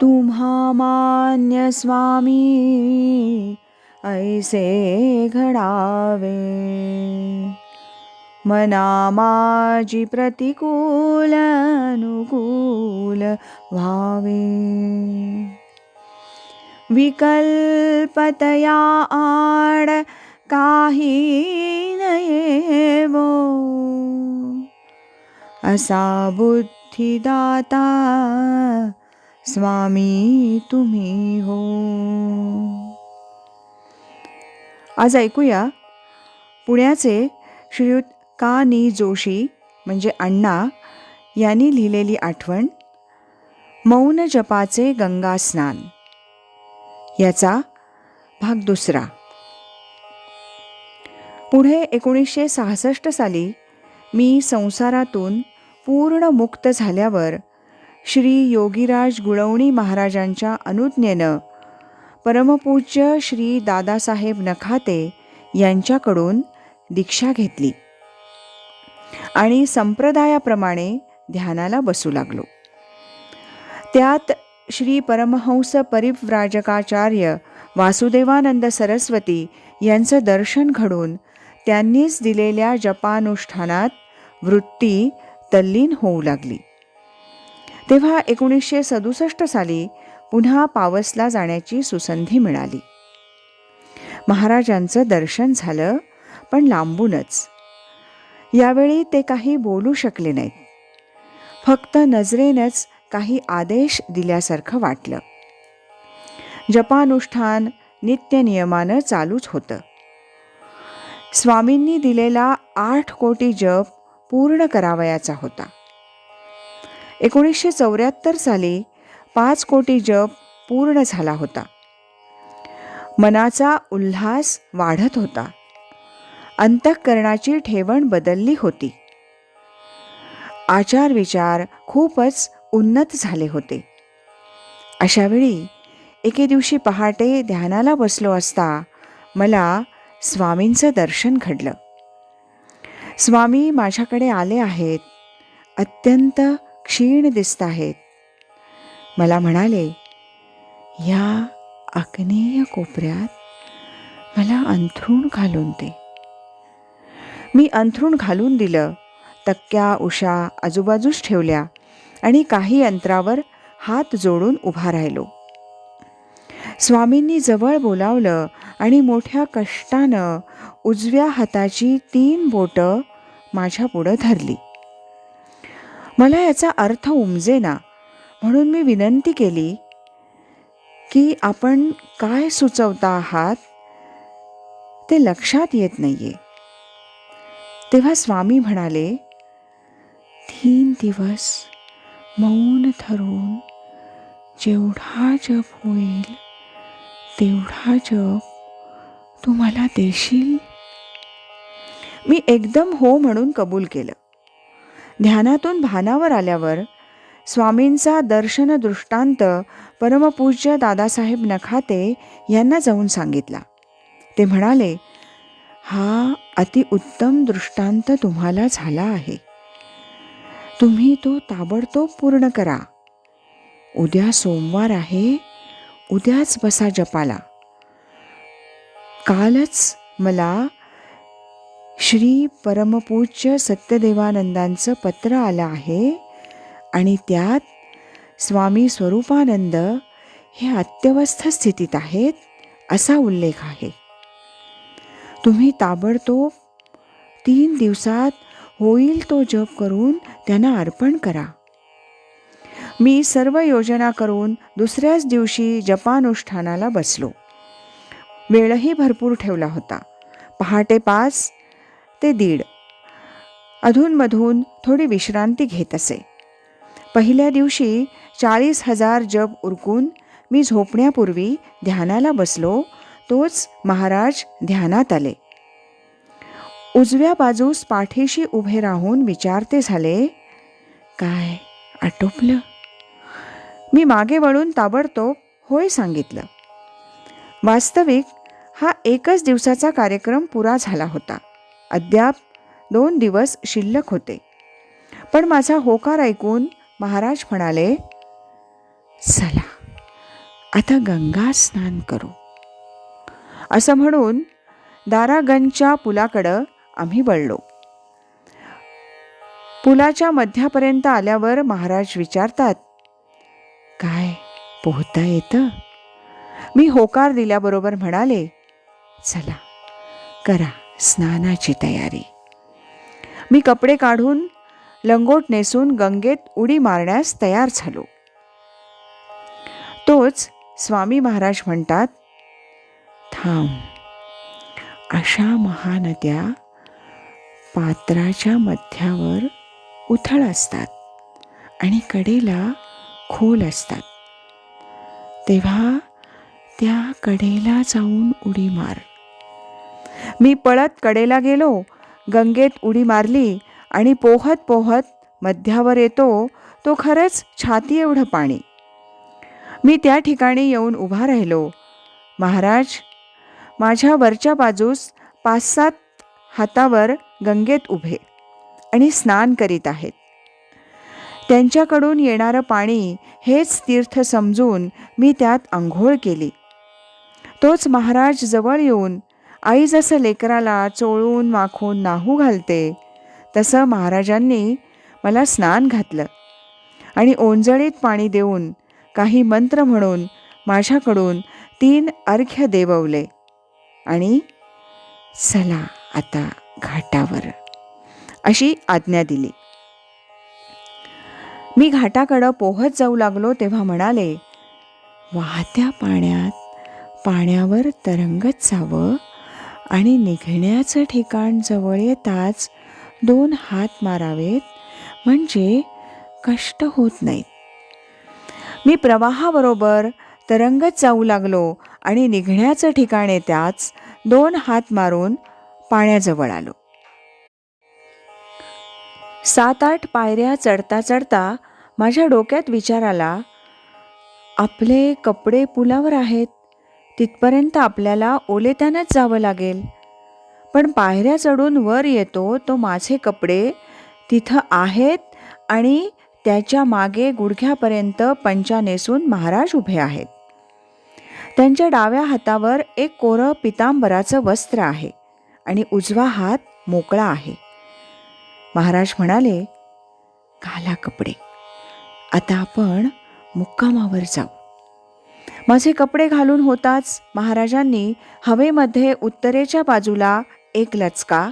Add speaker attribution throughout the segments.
Speaker 1: तुम्हा मान्य स्वामी ऐसे घडावे। मना माझी प्रतिकूल अनुकूल व्हावे विकल्पतया आड काही नयेवो। असा बुद्धिदाता स्वामी तुम्ही हो. आज ऐकूया पुण्याचे श्रीयुत का नी जोशी म्हणजे अण्णा यांनी लिहिलेली आठवण मौन जपाचे गंगा स्नान. याचा भाग दुसरा. पुढे एकोणीसशे सहासष्ट साली मी संसारातून पूर्ण मुक्त झाल्यावर श्री योगीराज गुळवणी महाराजांच्या अनुज्ञेनं परमपूज्य श्री दादासाहेब नखाते यांच्याकडून दीक्षा घेतली. आणि संप्रदायाप्रमाणे ध्यानाला बसू लागलो. त्यात श्री परमहंस परिव्राजकाचार्य वासुदेवानंद सरस्वती यांचं दर्शन घडून त्यांनीच दिलेल्या जपानुष्ठानात वृत्ती तल्लीन होऊ लागली. तेव्हा एकोणीसशे सदुसष्ट साली पुन्हा पावसला जाण्याची सुसंधी मिळाली. महाराजांचं दर्शन झालं पण लांबूनच. यावेळी ते काही बोलू शकले नाहीत. फक्त नजरेनंच काही आदेश दिल्यासारखं वाटलं. जपानुष्ठान नित्यनियमानं चालूच होतं. स्वामींनी दिलेला आठ कोटी जप पूर्ण करावयाचा होता. एकोणीसशे चौऱ्याहत्तर साली पाच कोटी जप पूर्ण झाला होता. मनाचा उल्हास वाढत होता. अंतःकरणाची ठेवण बदलली होती. आचार विचार खूपच उन्नत झाले होते. अशावेळी एके दिवशी पहाटे ध्यानाला बसलो असता मला स्वामींचं दर्शन घडलं. स्वामी माझ्याकडे आले आहेत. अत्यंत क्षीण दिसत आहेत. मला म्हणाले या आग्नेय कोपऱ्यात मला अंथरूण घालून दे. मी अंथरूण घालून दिलं तक्क्या उषा आजूबाजूस ठेवल्या आणि काही अंतरावर हात जोडून उभा राहिलो. स्वामींनी जवळ बोलावलं आणि मोठ्या कष्टानं उजव्या हाताची तीन बोटं माझ्या पुढं धरली. मला याचा अर्थ उमजेना. म्हणून मी विनंती केली की आपण काय सुचवता आहात ते लक्षात येत नाहीये. तेव्हा स्वामी म्हणाले तीन दिवस मौन धरून जेवढा जप होईल तेवढा जप तू मला देशील? मी एकदम हो म्हणून कबूल केलं. ध्यानातून भानावर आल्यावर स्वामींचा दर्शन दृष्टांत परमपूज्य दादासाहेब नखाते यांना जाऊन सांगितला. ते म्हणाले हा अतिउत्तम दृष्टांत तुम्हाला झाला आहे. तुम्ही तो ताबडतोब पूर्ण करा. उद्या सोमवार आहे उद्याच बसा जपाला. कालच मला श्री परमपूज्य सत्यदेवानंदांचं पत्र आलं आहे आणि त्यात स्वामी स्वरूपानंद हे अत्यवस्थ स्थितीत आहेत असा उल्लेख आहे. तुम्ही ताबडतोब तीन दिवसात होईल तो जप करून त्यांना अर्पण करा. मी सर्व योजना करून दुसऱ्याच दिवशी जपानुष्ठानाला बसलो. वेळही भरपूर ठेवला होता. पहाटे पाच ते दीड. अधूनमधून थोडी विश्रांती घेत असे. पहिल्या दिवशी चाळीस हजार जप उरकून मी झोपण्यापूर्वी ध्यानाला बसलो तोच महाराज ध्यानात आले. उजव्या बाजूस पाठीशी उभे राहून विचारते झाले काय आटोपलं? मी मागे वळून ताबडतोब होय सांगितलं. वास्तविक हा एकच दिवसाचा कार्यक्रम पुरा झाला होता. अद्याप दोन दिवस शिल्लक होते. पण माझा होकार ऐकून महाराज म्हणाले चला आता गंगा स्नान करू. असं म्हणून दारागंजच्या पुलाकडं आम्ही वळलो. पुलाच्या मध्यापर्यंत आल्यावर महाराज विचारतात काय पोहता येतं? मी होकार दिल्याबरोबर म्हणाले चला करा. स्नानाची तयारी. मी कपडे काढून लंगोट नेसून गंगेत उडी मारण्यास तयार झालो. तोच स्वामी महाराज म्हणतात थांब अशा महानद्या पात्राच्या मध्यावर उथळ असतात आणि कडेला खोल असतात. तेव्हा त्या कडेला जाऊन उडी मार. मी पळत कडेला गेलो गंगेत उडी मारली आणि पोहत पोहत मध्यावर येतो तो खरंच छाती एवढं पाणी. मी त्या ठिकाणी येऊन उभा राहिलो. महाराज माझ्या वरच्या बाजूस पाच सात हातावर गंगेत उभे आणि स्नान करीत आहेत. त्यांच्याकडून येणारं पाणी हेच तीर्थ समजून मी त्यात आंघोळ केली. तोच महाराज जवळ येऊन आई जसं लेकराला चोळून माखून नाहू घालते तसं महाराजांनी मला स्नान घातलं आणि ओंजळीत पाणी देऊन काही मंत्र म्हणून माझ्याकडून तीन अर्घ्य देववले. आणि चला आता घाटावर अशी आज्ञा दिली. मी घाटाकडं पोहत जाऊ लागलो तेव्हा म्हणाले वाहत्या पाण्यात पाण्यावर तरंगत जावं आणि निघण्याचं ठिकाण जवळ येताच दोन हात मारावेत म्हणजे कष्ट होत नाहीत. मी प्रवाहाबरोबर तरंगत जाऊ लागलो आणि निघण्याचं ठिकाण येत्याच दोन हात मारून पाण्याजवळ आलो. सात आठ पायऱ्या चढता चढता माझ्या डोक्यात विचार आला आपले कपडे पुलावर आहेत तिथपर्यंत आपल्याला ओलेत्यानंच जावं लागेल. पण पायऱ्या चढून वर येतो तो माझे कपडे तिथं आहेत आणि त्याच्यामागे गुडघ्यापर्यंत पंचा नेसून महाराज उभे आहेत. त्यांच्या डाव्या हातावर एक कोरं पितांबराचं वस्त्र आहे आणि उजवा हात मोकळा आहे. महाराज म्हणाले घाला कपडे. आता आपण मुक्कामावर जाऊ. माझे कपडे घालून होताच महाराजांनी हवेमध्ये उत्तरेच्या बाजूला एक लचका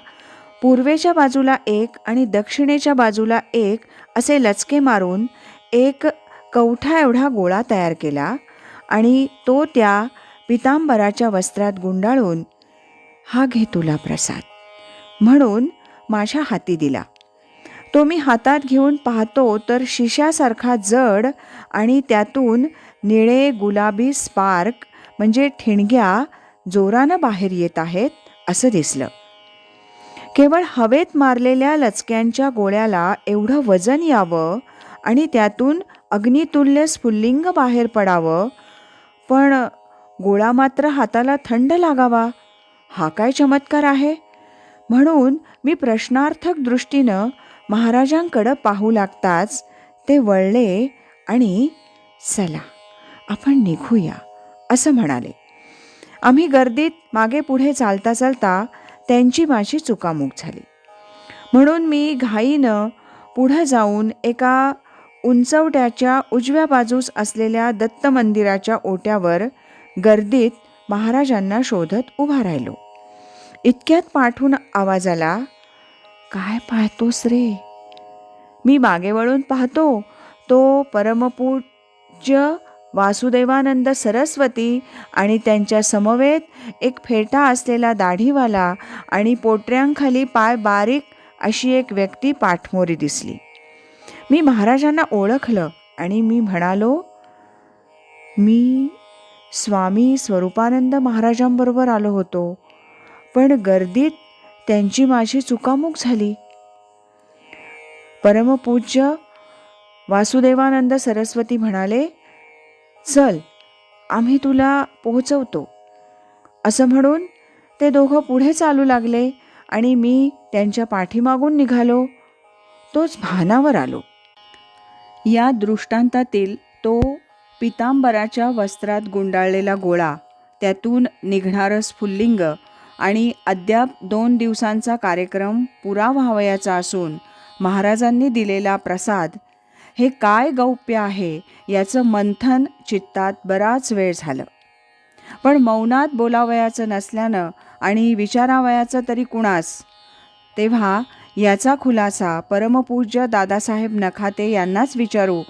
Speaker 1: पूर्वेच्या बाजूला एक आणि दक्षिणेच्या बाजूला एक असे लचके मारून एक कवठा एवढा गोळा तयार केला आणि तो त्या पितांबराच्या वस्त्रात गुंडाळून हा घे तुला प्रसाद म्हणून माझ्या हाती दिला. तो मी हातात घेऊन पाहतो तर शिशासारखा जड आणि त्यातून निळे गुलाबी स्पार्क म्हणजे ठिणग्या जोरानं बाहेर येत आहेत असं दिसलं. केवळ हवेत मारलेल्या लचक्यांच्या गोळ्याला एवढं वजन यावं आणि त्यातून अग्नितुल्य स्फुल्लिंग बाहेर पडावं पण गोळा मात्र हाताला थंड लागावा हा काय चमत्कार आहे? म्हणून मी प्रश्नार्थक दृष्टीनं महाराजांकडं पाहू लागताच ते वळले आणि चला. आपण निघूया असं म्हणाले. आम्ही गर्दीत मागे पुढे चालता चालता त्यांची माझी चुकामूक झाली. म्हणून मी घाईनं पुढं जाऊन एका उंचवट्याच्या उजव्या बाजूस असलेल्या दत्त मंदिराच्या ओट्यावर गर्दीत महाराजांना शोधत उभा राहिलो. इतक्यात पाठून आवाज आला काय पाहतोस रे? मी मागे वळून पाहतो तो परमपूज्य वासुदेवानंद सरस्वती आणि त्यांच्या समवेत एक फेटा असलेला दाढीवाला आणि पोटऱ्यांखाली पाय बारीक अशी एक व्यक्ती पाठमोरी दिसली. मी महाराजांना ओळखलं आणि मी म्हणालो मी स्वामी स्वरूपानंद महाराजांबरोबर आलो होतो पण गर्दीत त्यांची माझी चुकामूक झाली. परमपूज्य वासुदेवानंद सरस्वती म्हणाले चल आम्ही तुला पोहोचवतो. असं म्हणून ते दोघं पुढे चालू लागले आणि मी त्यांच्या पाठीमागून निघालो. तोच भानावर आलो. या दृष्टांतातील तो पितांबराच्या वस्त्रात गुंडाळलेला गोळा त्यातून निघणारं स्फुल्लिंग आणि अद्याप दोन दिवसांचा कार्यक्रम पुरा व्हावयाचा असून महाराजांनी दिलेला प्रसाद हे काय गौप्य आहे याचं मंथन चित्तात बराच वेळ झालं. पण मौनात बोलावयाचं नसल्यानं आणि विचारावयाचं तरी कुणास? तेव्हा याचा खुलासा परमपूज्य दादासाहेब नखाते यांनाच विचारू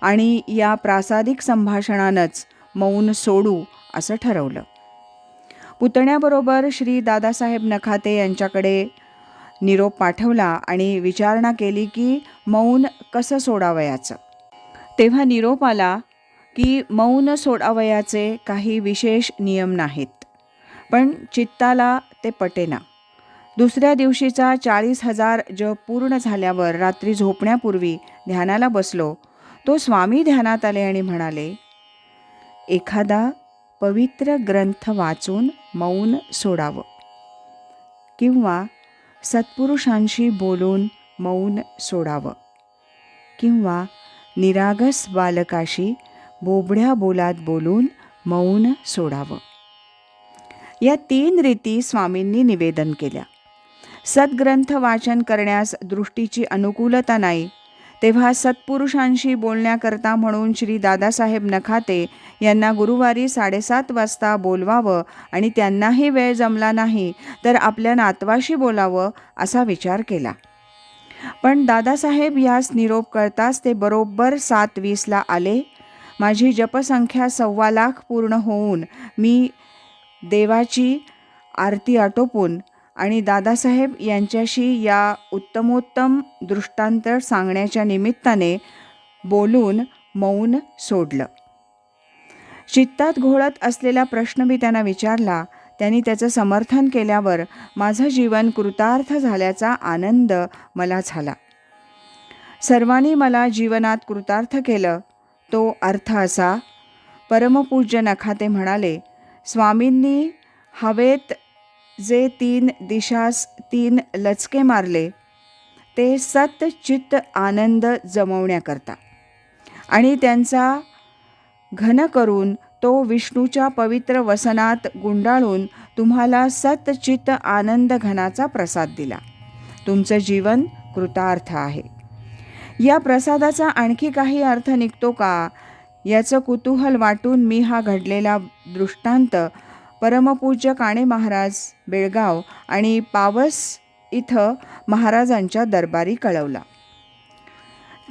Speaker 1: आणि या प्रासादिक संभाषणानंच मौन सोडू असं ठरवलं. पुतण्याबरोबर श्री दादासाहेब नखाते यांच्याकडे निरोप पाठवला आणि विचारणा केली की मौन कसं सोडावयाचं? तेव्हा निरोप आला की मौन सोडावयाचे काही विशेष नियम नाहीत. पण चित्ताला ते पटेना. दुसऱ्या दिवशीचा चाळीस हजार जप पूर्ण झाल्यावर रात्री झोपण्यापूर्वी ध्यानाला बसलो. तो स्वामी ध्यानात आले आणि म्हणाले एखादा पवित्र ग्रंथ वाचून मौन सोडावं. किंवा सत्पुरुषांशी बोलून मौन सोडावं. किंवा निरागस बालकाशी बोबड्या बोलात बोलून मौन सोडावं. या तीन रीती स्वामींनी निवेदन केल्या. सद्ग्रंथ वाचन करण्यास दृष्टीची अनुकूलता नाही तेव्हा सत्पुरुषांशी बोलण्याकरता म्हणून श्री दादासाहेब नखाते यांना गुरुवारी साडेसात वाजता बोलवावं आणि त्यांनाही वेळ जमला नाही तर आपल्या नातवाशी बोलावं असा विचार केला. पण दादासाहेब यास निरोप करताच ते बरोबर सात वीसला आले. माझी जपसंख्या सव्वा लाख पूर्ण होऊन मी देवाची आरती आटोपून आणि दादासाहेब यांच्याशी या उत्तमोत्तम दृष्टांत सांगण्याच्या निमित्ताने बोलून मौन सोडलं. चित्तात घोळत असलेला प्रश्न मी त्यांना विचारला त्यांनी त्याचं समर्थन केल्यावर माझं जीवन कृतार्थ झाल्याचा आनंद मला झाला. सर्वांनी मला जीवनात कृतार्थ केलं. तो अर्थ असा परमपूज्य नखाते म्हणाले स्वामींनी हवेत जे तीन दिशास तीन लचके मारले ते सत चित्त आनंद जमवण्याकरता. आणि त्यांचा घन करून तो विष्णूच्या पवित्र वसनात गुंडाळून तुम्हाला सतचित आनंद घनाचा प्रसाद दिला. तुमचं जीवन कृतार्थ आहे. या प्रसादाचा आणखी काही अर्थ निघतो का? याचं कुतूहल वाटून मी हा घडलेला दृष्टांत परमपूज्य काणे महाराज बेळगाव आणि पावस इथं महाराजांच्या दरबारी कळवला.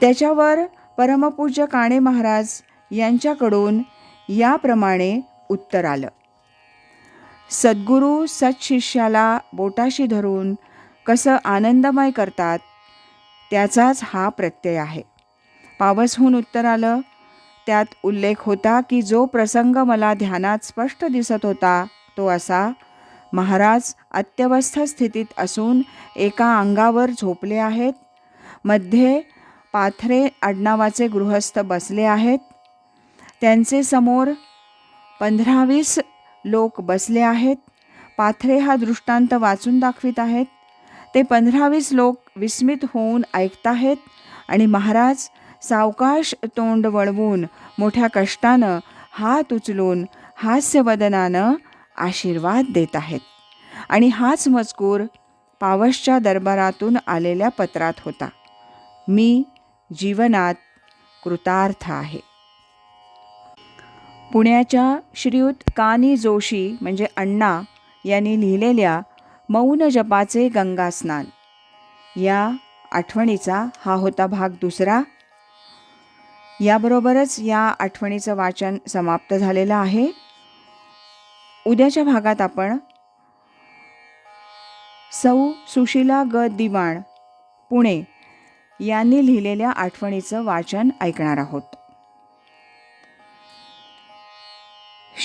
Speaker 1: त्याच्यावर परमपूज्य काणे महाराज यांच्याकडून याप्रमाणे उत्तर आलं. सद्गुरू सत्शिष्याला बोटाशी धरून कसं आनंदमय करतात त्याचाच हा प्रत्यय आहे. पावसहून उत्तर आलं. त्यात उल्लेख होता की जो प्रसंग मला ध्यानात स्पष्ट दिसत होता तो असा महाराज अत्यवस्थ स्थितीत असून एका अंगावर झोपले आहेत मध्ये पाथरे आडनावाचे गृहस्थ बसले आहेत त्यांचे समोर पंधरा वीस लोक बसले आहेत. पाथरे हा दृष्टांत वाचून दाखवित आहेत. ते पंधरावीस लोक विस्मित होऊन ऐकत आहेत आणि महाराज सावकाश तोंड वळवून मोठ्या कष्टानं हात उचलून हास्यवदनानं आशीर्वाद देत आहेत. आणि हाच मजकूर पावसच्या दरबारातून आलेल्या पत्रात होता. मी जीवनात कृतार्थ आहे. पुण्याच्या श्रीयुत कानी जोशी म्हणजे अण्णा यांनी लिहिलेल्या मौन जपाचे गंगास्नान या आठवणीचा हा होता भाग दुसरा. याबरोबरच या आठवणीचं वाचन समाप्त झालेलं आहे. उद्याच्या भागात आपण सौ सुशिला ग दिवाण पुणे यांनी लिहिलेल्या आठवणीचं वाचन ऐकणार आहोत.